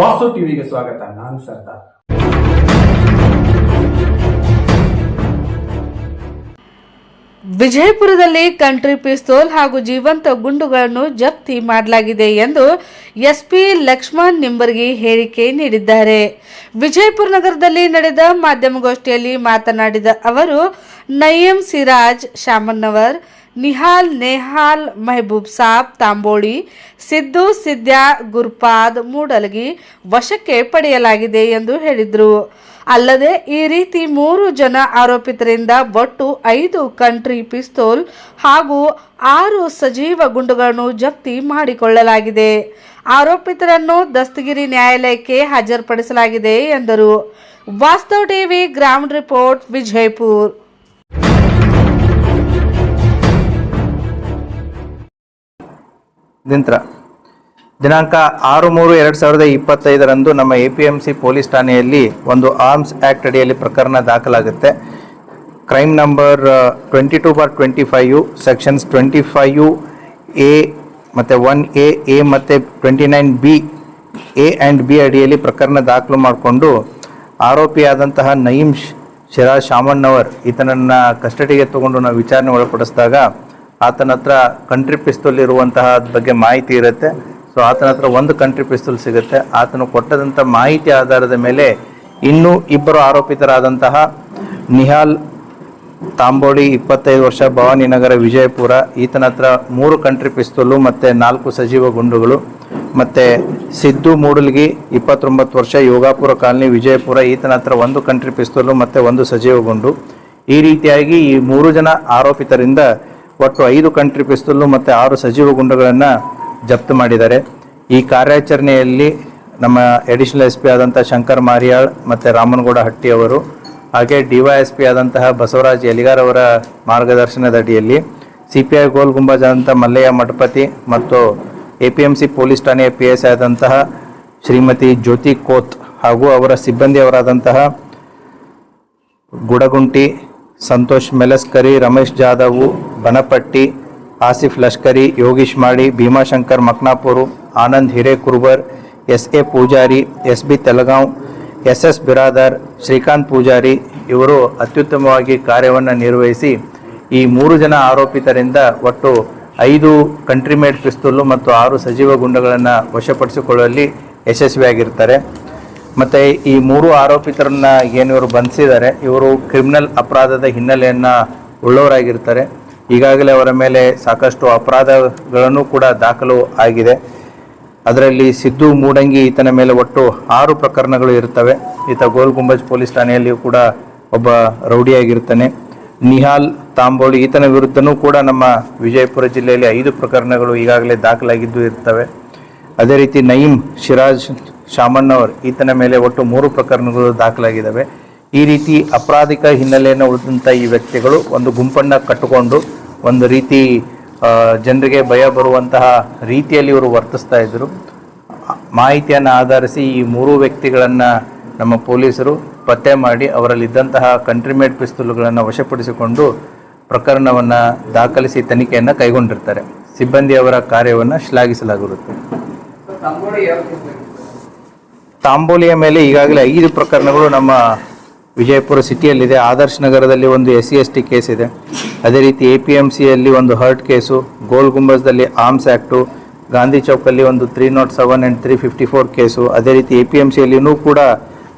ವಾಸು ಟಿವಿಗೆ ಸ್ವಾಗತ, ನಾನು ಸರ್ದಾರ್. ವಿಜಯಪುರದಲ್ಲಿ ಕಂಟ್ರಿ ಪಿಸ್ತೋಲ್ ಹಾಗೂ ಜೀವಂತ ಗುಂಡುಗಳನ್ನು ಜಪ್ತಿ ಮಾಡಲಾಗಿದೆ ಎಂದು ಎಸ್ಪಿ ಲಕ್ಷ್ಮಣ್ ನಿಂಬರ್ಗಿ ಹೇಳಿಕೆ ನೀಡಿದ್ದಾರೆ. ವಿಜಯಪುರ ನಗರದಲ್ಲಿ ನಡೆದ ಮಾಧ್ಯಮಗೋಷ್ಠಿಯಲ್ಲಿ ಮಾತನಾಡಿದ ಅವರು, ನಯೀಂ ಸಿರಾಜ್ ಶಾಮನ್ನವರ್ ನಿಹಾಲ್, ನೇಹಾಲ್, ಮೆಹಬೂಬ್ ಸಾಬ್ ತಾಂಬೋಳಿ ಸಿದ್ದು, ಸಿದ್ಯಾ, ಗುರ್ಪಾದ್ ಮೂಡಲಗಿ ವಶಕ್ಕೆ ಪಡೆಯಲಾಗಿದೆ ಎಂದು ಹೇಳಿದರು. ಅಲ್ಲದೆ ಈ ರೀತಿ ಮೂರು ಜನ ಆರೋಪಿತರಿಂದ ಒಟ್ಟು ಐದು ಕಂಟ್ರಿ ಪಿಸ್ತೂಲ್ ಹಾಗೂ ಆರು ಸಜೀವ ಗುಂಡುಗಳನ್ನು ಜಪ್ತಿ ಮಾಡಿಕೊಳ್ಳಲಾಗಿದೆ. ಆರೋಪಿತರನ್ನು ದಸ್ತಗಿರಿ ನ್ಯಾಯಾಲಯಕ್ಕೆ ಹಾಜರುಪಡಿಸಲಾಗಿದೆ ಎಂದರು. ವಾಸ್ತವ ಟಿವಿ ಗ್ರೌಂಡ್ ರಿಪೋರ್ಟ್, ವಿಜಯಪುರ್. ದಿನಂತರ ದಿನಾಂಕ ಆರು ಮೂರು ಎರಡು ಸಾವಿರದ ಇಪ್ಪತ್ತೈದರಂದು ನಮ್ಮ A P M C police ಠಾಣೆಯಲ್ಲಿ ಒಂದು ಆರ್ಮ್ಸ್ ಆ್ಯಕ್ಟ್ ಅಡಿಯಲ್ಲಿ ಪ್ರಕರಣ ದಾಖಲಾಗುತ್ತೆ. Crime number twenty two bar twenty five, sections twenty five A ಮತ್ತು ಒನ್ ಎ ಎ ಮತ್ತು twenty nine B, A and B ಅಡಿಯಲ್ಲಿ ಪ್ರಕರಣ ದಾಖಲು ಮಾಡಿಕೊಂಡು ಆರೋಪಿಯಾದಂತಹ ನಯೀಂ ಶಿರಾ ಶಾಮಣ್ಣವರ್ ಈತನನ್ನು ಕಸ್ಟಡಿಗೆ ತಗೊಂಡು ನಾವು ವಿಚಾರಣೆ ಒಳಪಡಿಸಿದಾಗ ಆತನ ಹತ್ರ ಕಂಟ್ರಿ ಪಿಸ್ತೂಲ್ ಇರುವಂತಹ ಬಗ್ಗೆ ಮಾಹಿತಿ ಇರುತ್ತೆ. ಸೊ ಆತನ ಹತ್ರ ಒಂದು ಕಂಟ್ರಿ ಪಿಸ್ತೂಲ್ ಸಿಗುತ್ತೆ. ಆತನು ಕೊಟ್ಟದಂಥ ಮಾಹಿತಿ ಆಧಾರದ ಮೇಲೆ ಇನ್ನೂ ಇಬ್ಬರು ಆರೋಪಿತರಾದಂತಹ ನಿಹಾಲ್ ತಾಂಬೋಳಿ ಇಪ್ಪತ್ತೈದು ವರ್ಷ, ಭವಾನಿ ನಗರ, ವಿಜಯಪುರ, ಈತನ ಹತ್ರ ಮೂರು ಕಂಟ್ರಿ ಪಿಸ್ತೂಲು ಮತ್ತು ನಾಲ್ಕು ಸಜೀವ ಗುಂಡುಗಳು, ಮತ್ತು ಸಿದ್ದು ಮೂಡಲ್ಗಿ ಇಪ್ಪತ್ತೊಂಬತ್ತು ವರ್ಷ, ಯೋಗಾಪುರ ಕಾಲನಿ, ವಿಜಯಪುರ, ಈತನ ಹತ್ರ ಒಂದು ಕಂಟ್ರಿ ಪಿಸ್ತೂಲು ಮತ್ತು ಒಂದು ಸಜೀವ ಗುಂಡು. ಈ ರೀತಿಯಾಗಿ ಈ ಮೂರು ಜನ ಆರೋಪಿತರಿಂದ ಒಟ್ಟು ಐದು ಕಂಟ್ರಿ ಪಿಸ್ತೂಲು ಮತ್ತು ಆರು ಸಜೀವ ಗುಂಡುಗಳನ್ನು ಜಪ್ತು ಮಾಡಿದ್ದಾರೆ. ಈ ಕಾರ್ಯಾಚರಣೆಯಲ್ಲಿ ನಮ್ಮ ಎಡಿಷನಲ್ ಎಸ್ ಪಿ ಆದಂಥ ಶಂಕರ್ ಮಾರಿಯಾಳ್ ಮತ್ತು ರಾಮನಗೌಡ ಹಟ್ಟಿ ಅವರು, ಹಾಗೆ ಎಸ್ ಪಿ ಆದಂತಹ ಬಸವರಾಜ್ ಎಲಿಗಾರ್ ಅವರ ಮಾರ್ಗದರ್ಶನದ ಅಡಿಯಲ್ಲಿ C P I Gol Gumbaz ಆದಂಥ ಮಲ್ಲಯ್ಯ ಮಠಪತಿ ಮತ್ತು A P M C police ಠಾಣೆಯ ಪಿ ಎಸ್ ಆದಂತಹ ಶ್ರೀಮತಿ ಜ್ಯೋತಿ ಕೋತ್ ಹಾಗೂ ಅವರ ಸಿಬ್ಬಂದಿಯವರಾದಂತಹ Gudagunti Santosh ಮೆಲಸ್ಕರಿ, Ramesh Jadhav ಬನಪಟ್ಟಿ, Asif Lashkari, Yogish Madi Bhimashankar Maknapur, Anand Hirekurbar S A Pujari S B Telgaon S S Biradar, Shrikant Pujari ಇವರು ಅತ್ಯುತ್ತಮವಾಗಿ ಕಾರ್ಯವನ್ನು ನಿರ್ವಹಿಸಿ ಈ ಮೂರು ಜನ ಆರೋಪಿತರಿಂದ ಒಟ್ಟು ಐದು ಕಂಟ್ರಿಮೇಡ್ ಪಿಸ್ತೂಲು ಮತ್ತು ಆರು ಸಜೀವ ಗುಂಡಗಳನ್ನು ವಶಪಡಿಸಿಕೊಳ್ಳುವಲ್ಲಿ ಯಶಸ್ವಿಯಾಗಿರ್ತಾರೆ. ಮತ್ತು ಈ ಮೂರು ಆರೋಪಿತರನ್ನ ಏನಿವರು ಬಂಧಿಸಿದ್ದಾರೆ, ಇವರು ಕ್ರಿಮಿನಲ್ ಅಪರಾಧದ ಹಿನ್ನೆಲೆಯನ್ನು ಉಳ್ಳವರಾಗಿರ್ತಾರೆ. ಈಗಾಗಲೇ ಅವರ ಮೇಲೆ ಸಾಕಷ್ಟು ಅಪರಾಧಗಳನ್ನು ಕೂಡ ದಾಖಲು ಆಗಿದೆ. ಅದರಲ್ಲಿ ಸಿದ್ದು ಮೂಡಂಗಿ ಈತನ ಮೇಲೆ ಒಟ್ಟು ಆರು ಪ್ರಕರಣಗಳು ಇರ್ತವೆ ಈತ ಗೋಲ್ ಗುಂಬಜ್ ಪೊಲೀಸ್ ಠಾಣೆಯಲ್ಲಿಯೂ ಕೂಡ ಒಬ್ಬ ರೌಡಿಯಾಗಿರ್ತಾನೆ ನಿಹಾಲ್ ತಾಂಬೋಳಿ ಈತನ ವಿರುದ್ಧನೂ ಕೂಡ ನಮ್ಮ ವಿಜಯಪುರ ಜಿಲ್ಲೆಯಲ್ಲಿ ಐದು ಪ್ರಕರಣಗಳು ಈಗಾಗಲೇ ದಾಖಲಾಗಿದ್ದು ಇರ್ತವೆ. ಅದೇ ರೀತಿ ನಯೀಂ ಶಿರಾಜ್ ಶಾಮಣ್ಣವರ್ ಈತನ ಮೇಲೆ ಒಟ್ಟು ಮೂರು ಪ್ರಕರಣಗಳು ದಾಖಲಾಗಿದ್ದಾವೆ. ಈ ರೀತಿ ಅಪರಾಧಿಕ ಹಿನ್ನೆಲೆಯನ್ನು ಉಳಿದಂಥ ಈ ವ್ಯಕ್ತಿಗಳು ಒಂದು ಗುಂಪನ್ನು ಕಟ್ಟಿಕೊಂಡು ಒಂದು ರೀತಿ ಜನರಿಗೆ ಭಯ ಬರುವಂತಹ ರೀತಿಯಲ್ಲಿ ಇವರು ವರ್ತಿಸ್ತಾ ಇದ್ದರು ಮಾಹಿತಿಯನ್ನು ಆಧರಿಸಿ ಈ ಮೂರು ವ್ಯಕ್ತಿಗಳನ್ನು ನಮ್ಮ ಪೊಲೀಸರು ಪತ್ತೆ ಮಾಡಿ ಅವರಲ್ಲಿದ್ದಂತಹ ಕಂಟ್ರಿಮೇಡ್ ಪಿಸ್ತೂಲುಗಳನ್ನು ವಶಪಡಿಸಿಕೊಂಡು ಪ್ರಕರಣವನ್ನು ದಾಖಲಿಸಿ ತನಿಖೆಯನ್ನು ಕೈಗೊಂಡಿರ್ತಾರೆ. ಸಿಬ್ಬಂದಿಯವರ ಕಾರ್ಯವನ್ನು ಶ್ಲಾಘಿಸಲಾಗಿರುತ್ತೆ. ತಾಂಬೋಲಿಯ ಮೇಲೆ ಈಗಾಗಲೇ ಐದು ಪ್ರಕರಣಗಳು ನಮ್ಮ ವಿಜಯಪುರ ಸಿಟಿಯಲ್ಲಿದೆ. ಆದರ್ಶ್ ನಗರದಲ್ಲಿ ಒಂದು S C S T case ಇದೆ. ಅದೇ ರೀತಿ ಎ ಪಿ ಎಂ ಸಿಯಲ್ಲಿ ಒಂದು ಹರ್ಟ್ ಕೇಸು, ಗೋಲ್ ಗುಂಬಜ್ದಲ್ಲಿ ಆರ್ಮ್ಸ್ ಆ್ಯಕ್ಟು ಗಾಂಧಿ ಚೌಕಲ್ಲಿ ಒಂದು three not seven and three fifty four case, ಅದೇ ರೀತಿ ಎ ಪಿ ಎಂ ಸಿಯಲ್ಲಿಯೂ ಕೂಡ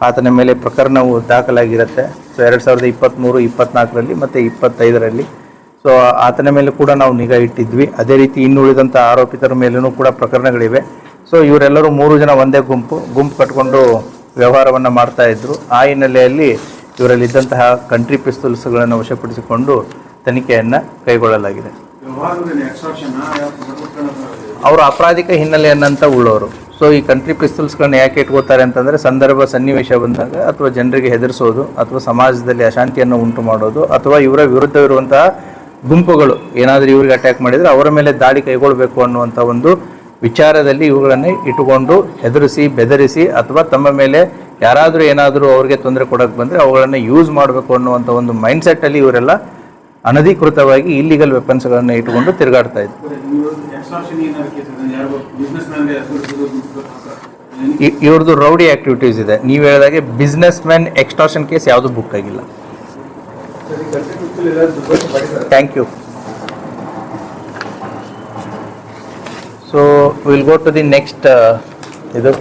ಆತನ ಮೇಲೆ ಪ್ರಕರಣವು ದಾಖಲಾಗಿರುತ್ತೆ. ಸೊ, ಎರಡು ಸಾವಿರದ ಇಪ್ಪತ್ತ್ಮೂರು ಇಪ್ಪತ್ತ್ನಾಲ್ಕರಲ್ಲಿ ಮತ್ತು ಇಪ್ಪತ್ತೈದರಲ್ಲಿ. ಸೊ, ಆತನ ಮೇಲೆ ಕೂಡ ನಾವು ನಿಗಾ ಇಟ್ಟಿದ್ವಿ. ಅದೇ ರೀತಿ ಇನ್ನುಳಿದಂಥ ಆರೋಪಿತರ ಮೇಲೂ ಕೂಡ ಪ್ರಕರಣಗಳಿವೆ. ಸೊ, ಇವರೆಲ್ಲರೂ ಮೂರು ಜನ ಒಂದೇ ಗುಂಪು ಗುಂಪು ಕಟ್ಕೊಂಡು ವ್ಯವಹಾರವನ್ನು ಮಾಡ್ತಾ ಇದ್ದರು ಆ ಹಿನ್ನೆಲೆಯಲ್ಲಿ ಇವರಲ್ಲಿದ್ದಂತಹ ಕಂಟ್ರಿ ಪಿಸ್ತೂಲ್ಸ್ಗಳನ್ನು ವಶಪಡಿಸಿಕೊಂಡು ತನಿಖೆಯನ್ನು ಕೈಗೊಳ್ಳಲಾಗಿದೆ. ಅವರು ಅಪರಾಧಿಕ ಹಿನ್ನೆಲೆಯನ್ನಂತ ಉಳ್ಳೋರು. ಸೊ ಈ ಕಂಟ್ರಿ ಪಿಸ್ತೂಲ್ಸ್ಗಳನ್ನ ಯಾಕೆ ಇಟ್ಕೋತಾರೆ ಅಂತಂದರೆ ಸಂದರ್ಭ ಸನ್ನಿವೇಶ ಬಂದಾಗ ಅಥವಾ ಜನರಿಗೆ ಹೆದರಿಸೋದು ಅಥವಾ ಸಮಾಜದಲ್ಲಿ ಅಶಾಂತಿಯನ್ನು ಉಂಟು ಮಾಡೋದು ಅಥವಾ ಇವರ ವಿರುದ್ಧವಿರುವಂತಹ ಗುಂಪುಗಳು ಏನಾದರೂ ಇವರಿಗೆ ಅಟ್ಯಾಕ್ ಮಾಡಿದರೆ ಅವರ ಮೇಲೆ ದಾಳಿ ಕೈಗೊಳ್ಳಬೇಕು ಅನ್ನುವಂಥ ಒಂದು ವಿಚಾರದಲ್ಲಿ ಇವುಗಳನ್ನು ಇಟ್ಟುಕೊಂಡು ಹೆದರಿಸಿ ಬೆದರಿಸಿ ಅಥವಾ ತಮ್ಮ ಮೇಲೆ ಯಾರಾದರೂ ಏನಾದರೂ ಅವರಿಗೆ ತೊಂದರೆ ಕೊಡೋಕ್ಕೆ ಬಂದರೆ ಅವುಗಳನ್ನು ಯೂಸ್ ಮಾಡಬೇಕು ಅನ್ನುವಂಥ ಒಂದು ಮೈಂಡ್ಸೆಟ್ಟಲ್ಲಿ ಇವರೆಲ್ಲ ಅನಧಿಕೃತವಾಗಿ ಇಲ್ಲಿಗಲ್ ವೆಪನ್ಸ್ಗಳನ್ನು ಇಟ್ಟುಕೊಂಡು ತಿರುಗಾಡ್ತಾ ಇದ್ರು ಇವ್ರದ್ದು ರೌಡಿ ಆಕ್ಟಿವಿಟೀಸ್ ಇದೆ. ನೀವು ಹೇಳಿದಾಗೆ ಬಿಸ್ನೆಸ್ ಮ್ಯಾನ್ ಎಕ್ಸ್ಟ್ರಾಷನ್ ಕೇಸ್ ಯಾವುದು ಬುಕ್ ಆಗಿಲ್ಲ. Thank you so will go to the next ಇದು.